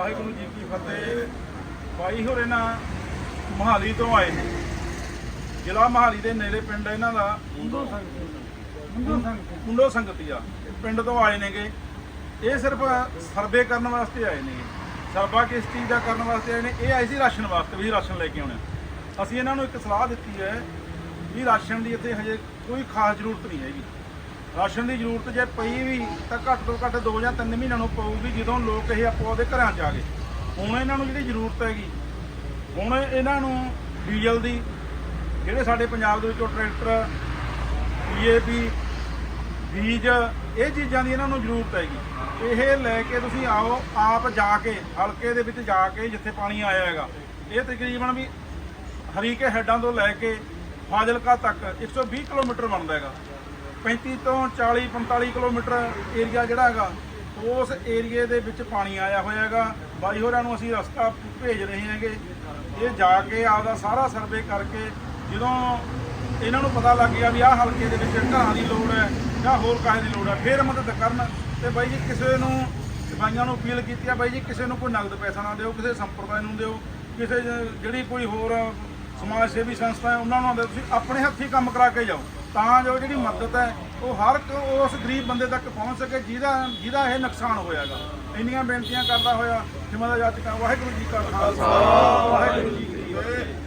ਵਾਹਿਗੁਰੂ ਜੀ ਕੀ ਫਤਿਹ। ਬਾਈ ਹੋਰੇ ਨਾ ਮਹਾਲੀ ਤੋਂ ਆਏ ਨੇ। ਜ਼ਿਲ੍ਹਾ ਮਹਾਲੀ ਦੇ ਨੇੜੇ ਪਿੰਡ ਇਹਨਾਂ ਦਾ। ਮੁੰਡੋ ਸੰਗਤੀਆ ਪਿੰਡ ਤੋਂ ਆਏ ਨੇਗੇ। ਇਹ ਸਿਰਫ ਸਰਵੇ ਕਰਨ ਵਾਸਤੇ ਆਏ ਨੇ ਸਰਵਾ ਕਿਸ ਚੀਜ਼ ਦਾ ਕਰਨ ਵਾਸਤੇ ਆਏ ਨੇ। ਇਹ ਆਏ ਸੀ ਰਾਸ਼ਨ ਵਾਸਤੇ ਵੀ ਰਾਸ਼ਨ ਲੈ ਕੇ ਆਉਣਾ ਅਸੀਂ ਇਹਨਾਂ ਨੂੰ ਇੱਕ ਸਲਾਹ ਦਿੱਤੀ ਹੈ ਵੀ ਰਾਸ਼ਨ ਦੀ ਇੱਥੇ ਹਜੇ ਕੋਈ ਖਾਸ ਜ਼ਰੂਰਤ ਨਹੀਂ ਹੈਗੀ। ਰਾਸ਼ਨ ਦੀ ਜ਼ਰੂਰਤ ਜੇ ਪਈ ਵੀ ਤਾਂ ਘੱਟ ਤੋਂ ਘੱਟ 2 ਜਾਂ 3 ਮਹੀਨਿਆਂ ਨੂੰ ਪਊਗੀ, ਜਦੋਂ ਲੋਕ ਇਹ ਆਪੋ ਆਪਦੇ ਘਰਾਂ 'ਚ ਆ ਗਏ। ਹੁਣ ਇਹਨਾਂ ਨੂੰ ਜਿਹੜੀ ਜ਼ਰੂਰਤ ਹੈਗੀ, ਹੁਣ ਇਹਨਾਂ ਨੂੰ ਡੀਜ਼ਲ ਦੀ, ਜਿਹੜੇ ਸਾਡੇ ਪੰਜਾਬ ਦੇ ਵਿੱਚੋਂ ਟਰੈਕਟਰ ਪੀਏਪੀ ਬੀਜ, ਇਹ ਚੀਜ਼ਾਂ ਦੀ ਇਹਨਾਂ ਨੂੰ ਜ਼ਰੂਰਤ ਹੈਗੀ। ਇਹ ਲੈ ਕੇ ਤੁਸੀਂ ਆਓ, ਆਪ ਜਾ ਕੇ, ਹਲਕੇ ਦੇ ਵਿੱਚ ਜਾ ਕੇ ਜਿੱਥੇ ਪਾਣੀ ਆਇਆ ਹੈਗਾ। ਇਹ ਤਕਰੀਬਨ ਵੀ ਹਰੀਕੇ ਹੈੱਡਾਂ ਤੋਂ ਲੈ ਕੇ ਫਾਜ਼ਿਲਕਾ ਤੱਕ 120 ਕਿਲੋਮੀਟਰ ਬਣਦਾ ਹੈਗਾ। 35 ਤੋਂ 40 45 ਕਿਲੋਮੀਟਰ ਏਰੀਆ ਜਿਹੜਾ ਹੈਗਾ, ਉਸ ਏਰੀਏ ਦੇ ਵਿੱਚ ਪਾਣੀ ਆਇਆ ਹੋਇਆ ਹੈਗਾ ਬਾਈ ਹੋਰਾਂ ਨੂੰ ਅਸੀਂ ਰਸਤਾ ਭੇਜ ਰਹੇ ਹਾਂਗੇ। ਇਹ ਜਾ ਕੇ ਆਪਦਾ ਸਾਰਾ ਸਰਵੇ ਕਰਕੇ ਜਦੋਂ ਇਹਨਾਂ ਨੂੰ ਪਤਾ ਲੱਗ ਗਿਆ ਵੀ ਆਹ ਹਲਕੇ ਦੇ ਵਿੱਚ ਘਰਾਂ ਦੀ ਲੋੜ ਹੈ ਜਾਂ ਹੋਰ ਕਾਹੇ ਦੀ ਲੋੜ ਹੈ, ਫਿਰ ਮਦਦ ਕਰਨ ਤੇ ਬਾਈ ਜੀ ਕਿਸੇ ਨੂੰ ਬਾਈਆਂ ਨੂੰ ਅਪੀਲ ਕੀਤੀ ਆ, ਬਾਈ ਜੀ ਕਿਸੇ ਨੂੰ ਕੋਈ ਨਗਦ ਪੈਸਾ ਨਾ ਦਿਓ, ਕਿਸੇ ਸੰਪਰਦਾਇ ਨੂੰ ਦਿਓ, ਕਿਸੇ ਜਿਹੜੀ ਕੋਈ ਹੋਰ ਸਮਾਜ ਸੇਵੀ ਸੰਸਥਾ ਹੈ, ਉਹਨਾਂ ਨੂੰ ਦਿਓ ਤੁਸੀਂ ਆਪਣੇ ਹੱਥੀਂ ਕੰਮ ਕਰਾ ਕੇ ਜਾਓ। ਤਾਂ ਜੋ ਜਿਹੜੀ ਮਦਦ ਹੈ, ਉਹ ਹਰ ਉਸ ਗਰੀਬ ਬੰਦੇ ਤੱਕ ਪਹੁੰਚ ਸਕੇ ਜਿਹਦਾ ਜਿਹਦਾ ਇਹ ਨੁਕਸਾਨ ਹੋਇਆਗਾ। ਇੰਨੀਆਂ ਬੇਨਤੀਆਂ ਕਰਦਾ ਹੋਇਆ ਜਿਵੇਂ ਦਾ ਜੱਜ ਵਾਹਿਗੁਰੂ ਜੀ ਕਾ ਖਾਲਸਾ, ਵਾਹਿਗੁਰੂ ਜੀ ਕੀ ਫਤਿਹ।